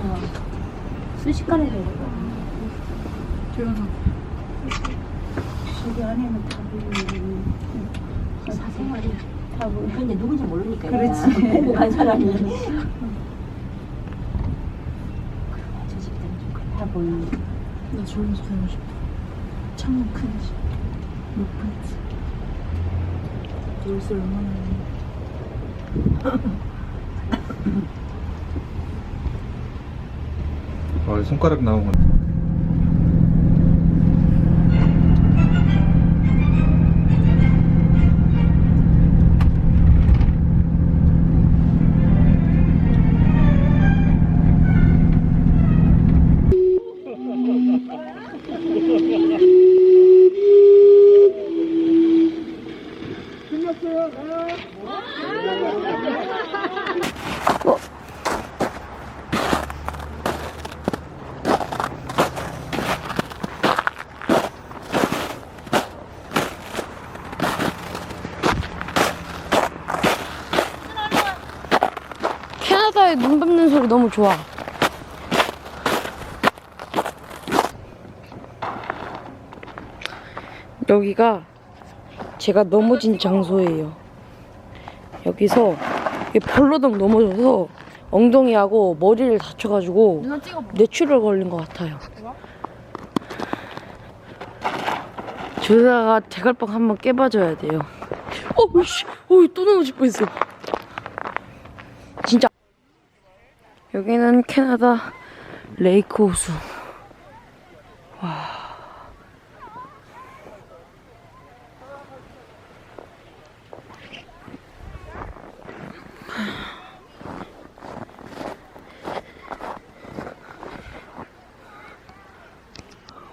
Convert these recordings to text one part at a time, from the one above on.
어. 순식간에 되거든. 조용히 저기 안에는 다 보이는 사생활이 다 보여. 근데 누군지 모르니까. 그렇지. 보고 간 사람이. 저 집들은 좀 그래. 다 보이는. 나 조용히 살고 싶어 창문 큰 집. 높은 집. 월세 얼마나 아, 손가락 나온 건. 캐나다의 눈 밟는 소리 너무 좋아. 여기가 제가 넘어진 장소예요. 여기서 이 볼로동 넘어져서 엉덩이하고 머리를 다쳐가지고 뇌출혈 걸린 것 같아요. 저러다가 대갈빵 한번 깨봐줘야 돼요. 어, 씨, 어, 또 넘어질 뻔했어. 진짜. 여기는 캐나다 레이크 호수. 와.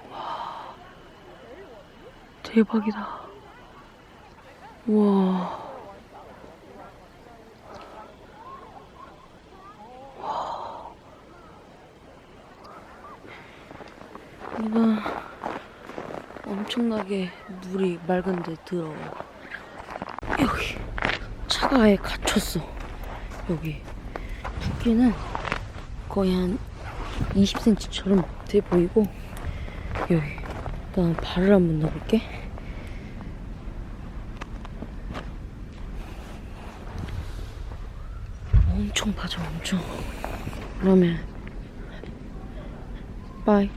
와. 대박이다. 와. 여기는 엄청나게 물이 맑은데 더러워. 여기 차가 아예 갇혔어. 여기 붓기는 거의 한 20cm처럼 돼 보이고 여기 일단 발을 한번 넣어볼게. 엄청 빠져 엄청. 그러면 빠이.